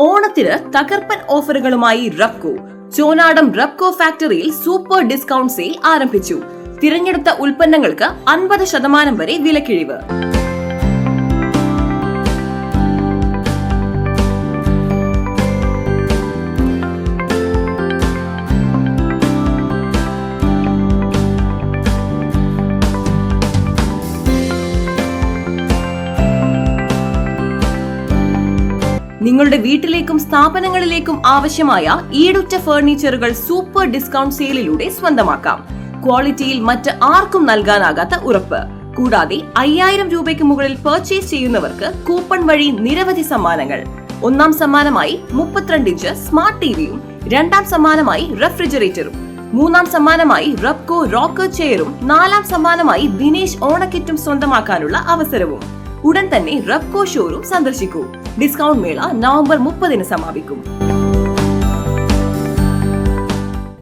ഓണത്തിന് തകർപ്പൻ ഓഫറുകളുമായി റബ്കോ. ചോനാടം റബ്കോ ഫാക്ടറിയിൽ സൂപ്പർ ഡിസ്കൗണ്ട് സെയിൽ ആരംഭിച്ചു. തിരഞ്ഞെടുത്ത ഉൽപ്പന്നങ്ങൾക്ക് അൻപത് ശതമാനം വരെ വിലക്കിഴിവ്. നിങ്ങളുടെ വീട്ടിലേക്കും സ്ഥാപനങ്ങളിലേക്കും ആവശ്യമായ ഈടുറ്റ ഫർണിച്ചറുകൾ സൂപ്പർ ഡിസ്കൗണ്ട് സെയിലിലൂടെ സ്വന്തമാക്കാം. ക്വാളിറ്റിയിൽ മറ്റ് ആർക്കും നൽകാനാകാത്ത ഉറപ്പ്. കൂടാതെ അയ്യായിരം രൂപയ്ക്ക് മുകളിൽ പർച്ചേസ് ചെയ്യുന്നവർക്ക് കൂപ്പൺ വഴി നിരവധി സമ്മാനങ്ങൾ. ഒന്നാം സമ്മാനമായി മുപ്പത്തിരണ്ട് ഇഞ്ച് സ്മാർട്ട് ടിവിയും രണ്ടാം സമ്മാനമായി റെഫ്രിജറേറ്ററും മൂന്നാം സമ്മാനമായി റബ്കോ റോക്കർ ചെയറും നാലാം സമ്മാനമായി ദിനേശ് ഓണക്കിറ്റും സ്വന്തമാക്കാനുള്ള അവസരവും. ഉടൻ തന്നെ റബ്കോ ഷോറൂം സന്ദർശിക്കൂ. ഡിസ്കൗണ്ട് മേള നവംബർ മുപ്പതിന് സമാപിക്കും.